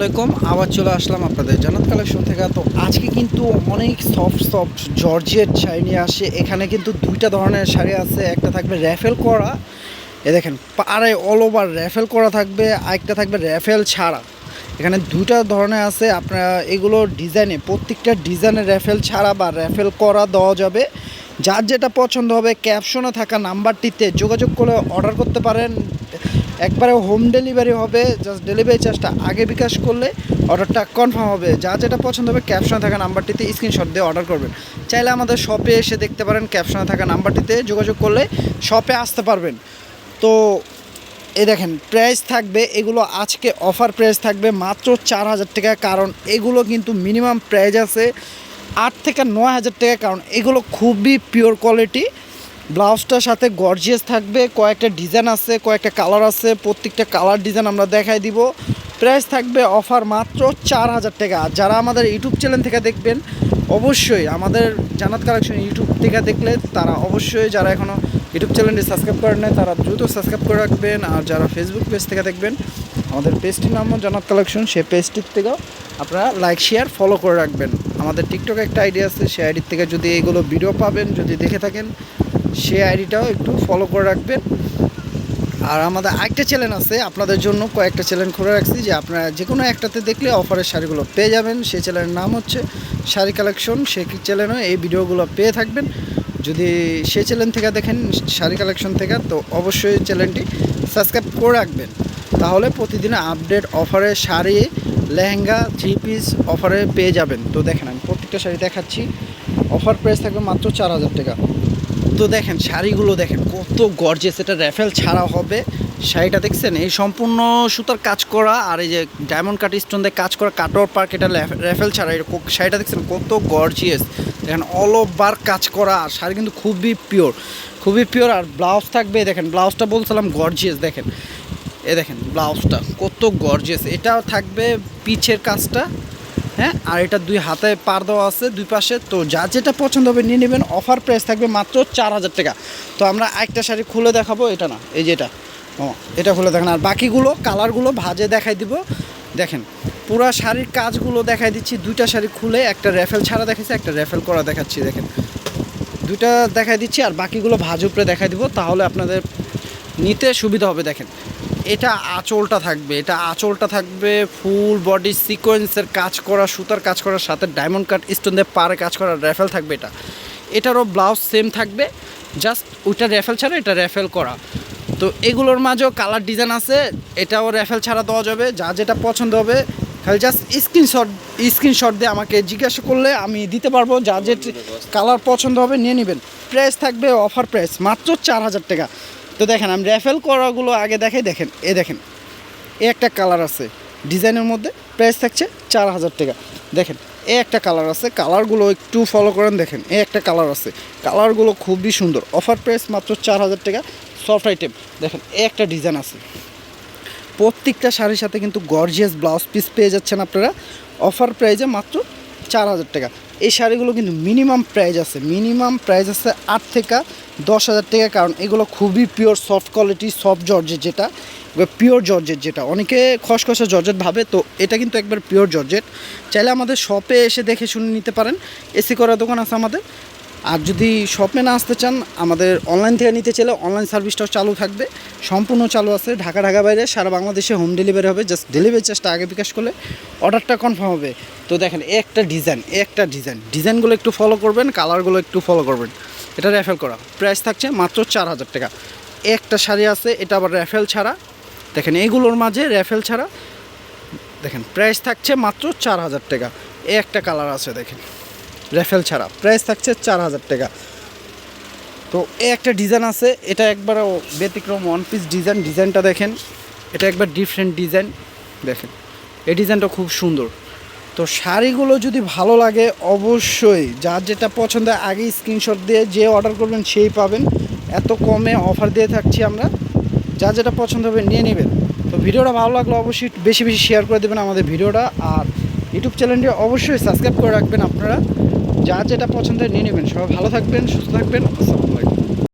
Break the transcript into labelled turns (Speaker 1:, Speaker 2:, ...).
Speaker 1: আলাইকুম, আবার চলে আসলাম আপনাদের জানাত কালেকশন থেকে। তো আজকে কিন্তু অনেক সফট সফট জর্জেট শাড়ি নিয়ে আসে। এখানে কিন্তু দুইটা ধরনের শাড়ি আছে। একটা থাকবে র্যাফেল করা। এ দেখেন পাড়ে অল ওভার র্যাফেল করা থাকবে। আরেকটা থাকবে র্যাফেল ছাড়া। এখানে দুইটা ধরনের আছে। আপনারা এগুলো ডিজাইনে, প্রত্যেকটা ডিজাইনে র্যাফেল ছাড়া বা র্যাফেল করা দেওয়া যাবে। যার যেটা পছন্দ হবে ক্যাপশনে থাকা নাম্বারটিতে যোগাযোগ করে অর্ডার করতে পারেন। একবারে হোম ডেলিভারি হবে জাস্ট ডেলিভারি চার্জটা আগে বিকাশ করলে অর্ডারটা কনফার্ম হবে। যা যেটা পছন্দ হবে ক্যাপশনে থাকা নাম্বারটিতে স্ক্রিনশট দিয়ে অর্ডার করবেন। চাইলে আমাদের শপে এসে দেখতে পারেন ক্যাপশনে থাকা নাম্বারটিতে যোগাযোগ করলে শপে আসতে পারবেন। তো, এই দেখেন প্রাইস থাকবে, এগুলো আজকে অফার প্রাইস থাকবে মাত্র চার হাজার টাকা, কারণ এগুলো কিন্তু মিনিমাম প্রাইস আছে আট থেকে নয় হাজার টাকা, কারণ এগুলো খুবই পিওর কোয়ালিটি ব্লাউজটার সাথে গর্জিয়াস থাকবে, কয়েকটা ডিজাইন আছে, কয়েকটা কালার আছে, প্রত্যেকটা কালার ডিজাইন আমরা দেখাই দিব। প্রাইস থাকবে অফার মাত্র চার হাজার টাকা। যারা আমাদের ইউটিউব চ্যানেল থেকে দেখবেন, অবশ্যই আমাদের জানাত কালেকশন ইউটিউব থেকে দেখলে তারা অবশ্যই, যারা এখনও ইউটিউব চ্যানেলটি সাবস্ক্রাইব করেন নাই, তারা দ্রুত সাবস্ক্রাইব করে রাখবেন। আর যারা ফেসবুক পেজ থেকে দেখবেন, আমাদের পেজটির নামও জানাত কালেকশন সেই পেজটির থেকেও আপনারা লাইক শেয়ার ফলো করে রাখবেন। আমাদের টিকটকে একটা আইডি আছে, সেই আইডির থেকে যদি এগুলো ভিডিও পাবেন, যদি দেখে থাকেন সেই আইডিটাও একটু ফলো করে রাখবেন। আর আমাদের আরেকটা চ্যানেল আছে, আপনাদের জন্য কয়েকটা চ্যানেল খুলে রাখছি, যে আপনারা যে কোনো একটাতে দেখলে অফারের শাড়িগুলো পেয়ে যাবেন। সেই চ্যানেলের নাম হচ্ছে শাড়ি কালেকশন সেই চ্যানেলে এই ভিডিওগুলো পেয়ে থাকবেন। যদি সেই চ্যানেল থেকে দেখেন শাড়ি কালেকশন থেকে, তো অবশ্যই চ্যানেলটি সাবস্ক্রাইব করে রাখবেন। তাহলে প্রতিদিন আপডেট অফারে শাড়ি, লেহেঙ্গা থ্রি পিস অফারে পেয়ে যাবেন। তো দেখেন, আমি প্রত্যেকটা শাড়ি দেখাচ্ছি। অফার প্রাইস থাকবে মাত্র চার হাজার টাকা। তো দেখেন, শাড়িগুলো দেখেন, কত গর্জেস এটা র্যাফেল ছাড়া হবে। শাড়িটা দেখছেন? এই সম্পূর্ণ সুতার কাজ করা আর এই যে ডায়মন্ড কাট স্টোন দিয়ে কাজ করা কাটোয়ার পার্ক এটা র্যাফেল ছাড়া। এরকম শাড়িটা দেখছেন, কত গর্জিয়াস দেখেন অল ওভার কাজ করা। আর শাড়ি কিন্তু খুবই পিওর খুবই পিওর আর ব্লাউজ থাকবে দেখেন ব্লাউজটা বলছিলাম গর্জিয়াস দেখেন। এ দেখেন ব্লাউজটা কত গর্জিয়াস এটাও থাকবে পিছের কাজটা। হ্যাঁ আর এটা দুই হাতে পার দেওয়া আছে দুই পাশে। তো যা যেটা পছন্দ হবে নিয়ে নেবেন। অফার প্রাইস থাকবে মাত্র চার হাজার টাকা। তো আমরা একটা শাড়ি খুলে দেখাবো, এটা না, এই যে এটা। ও, এটা খুলে দেখেন। আর বাকিগুলো, কালারগুলো ভাজে দেখাই দিব। দেখেন, পুরো শাড়ির কাজগুলো দেখাই দিচ্ছি। দুইটা শাড়ি খুলে, একটা র্যাফেল ছাড়া দেখাচ্ছি একটা র্যাফেল করা দেখাচ্ছি, দেখেন। দুইটা দেখাই দিচ্ছি, আর বাকিগুলো ভাজ উপরে দেখাই দিব, তাহলে আপনাদের নিতে সুবিধা হবে, দেখেন। এটা আঁচলটা থাকবে, এটা আঁচলটা থাকবে ফুল বডি সিকোয়েন্সের কাজ করা, সুতার কাজ করার সাথে ডায়মন্ড কাট স্টোন দিয়ে পারে কাজ করা র্যাফেল থাকবে এটা। এটারও ব্লাউজ সেম থাকবে জাস্ট ওইটা র্যাফেল ছাড়া এটা র্যাফেল করা। তো এগুলোর মাঝেও কালার ডিজাইন আছে, এটাও র্যাফেল ছাড়া দেওয়া যাবে, যা যেটা পছন্দ হবে, খালি জাস্ট স্ক্রিনশট স্ক্রিনশট দিয়ে আমাকে জিজ্ঞাসা করলে আমি দিতে পারব, যা যে কালার পছন্দ হবে, নিয়ে নেবেন। প্রাইস থাকবে অফার প্রাইস মাত্র চার হাজার টাকা। তো দেখেন, আমি র্যাফেল করাগুলো আগে দেখাই, দেখেন এ দেখেন এ একটা কালার আছে। ডিজাইনের মধ্যে প্রাইস থাকছে চার হাজার টাকা। দেখেন এ একটা কালার আছে, কালারগুলো একটু ফলো করেন, দেখেন এ একটা কালার আছে। কালারগুলো খুবই সুন্দর অফার প্রাইস মাত্র চার হাজার টাকা সফট আইটেম দেখেন এ একটা ডিজাইন আছে। প্রত্যেকটা শাড়ির সাথে কিন্তু গর্জিয়াস ব্লাউজ পিস পেয়ে যাচ্ছেন আপনারা। অফার প্রাইজে মাত্র চার হাজার টাকা। এই শাড়িগুলো কিন্তু মিনিমাম প্রাইস আছে। মিনিমাম প্রাইস আছে আট থেকে দশ হাজার টাকা, কারণ এগুলো খুবই pure soft quality soft georgette যেটা পিওর জর্জেট যেটা। অনেকে খসখসা জর্জেট ভাবে, তো এটা কিন্তু একবার পিওর জর্জেট চাইলে আমাদের শপে এসে দেখে শুনে নিতে পারেন। এসি করা দোকান আছে আমাদের। আর যদি শপে না আসতে চান, আমাদের অনলাইন থেকে নিতে চাইলে অনলাইন সার্ভিসটাও চালু থাকবে। সম্পূর্ণ চালু আছে ঢাকা ঢাকা বাইরে। সারা বাংলাদেশে হোম ডেলিভারি হবে। জাস্ট ডেলিভারি চার্জটা আগে বিকাশ করলে অর্ডারটা কনফার্ম হবে। তো দেখেন একটা ডিজাইন একটা ডিজাইন ডিজাইনগুলো একটু ফলো করবেন কালারগুলো একটু ফলো করবেন। এটা র্যাফেল করা। প্রাইস থাকছে মাত্র চার হাজার টাকা। একটা শাড়ি আছে, এটা আবার র্যাফেল ছাড়া। দেখেন, এইগুলোর মাঝে র্যাফেল ছাড়া। দেখেন প্রাইস থাকছে মাত্র চার হাজার টাকা। একটা কালার আছে, দেখেন। র্যাফেল ছাড়া। প্রাইস থাকছে চার হাজার টাকা। তো এ একটা ডিজাইন আছে, এটা একবার ব্যতিক্রম ওয়ান পিস ডিজাইন। ডিজাইনটা দেখেন, এটা একবার ডিফারেন্ট ডিজাইন। দেখেন, এই ডিজাইনটা খুব সুন্দর। তো শাড়িগুলো যদি ভালো লাগে, অবশ্যই যার যেটা পছন্দ আগে স্ক্রিনশট দিয়ে যে অর্ডার করবেন, সেই পাবেন। এত কমে অফার দিয়ে থাকছি আমরা। যার যেটা পছন্দ হবে, নিয়ে নেবেন। তো ভিডিওটা ভালো লাগলে অবশ্যই বেশি বেশি শেয়ার করে দেবেন আমাদের ভিডিওটা। আর ইউটিউব চ্যানেলটি অবশ্যই সাবস্ক্রাইব করে রাখবেন আপনারা। যার যেটা পছন্দের নিয়ে নেবেন সবাই ভালো থাকবেন সুস্থ থাকবেন।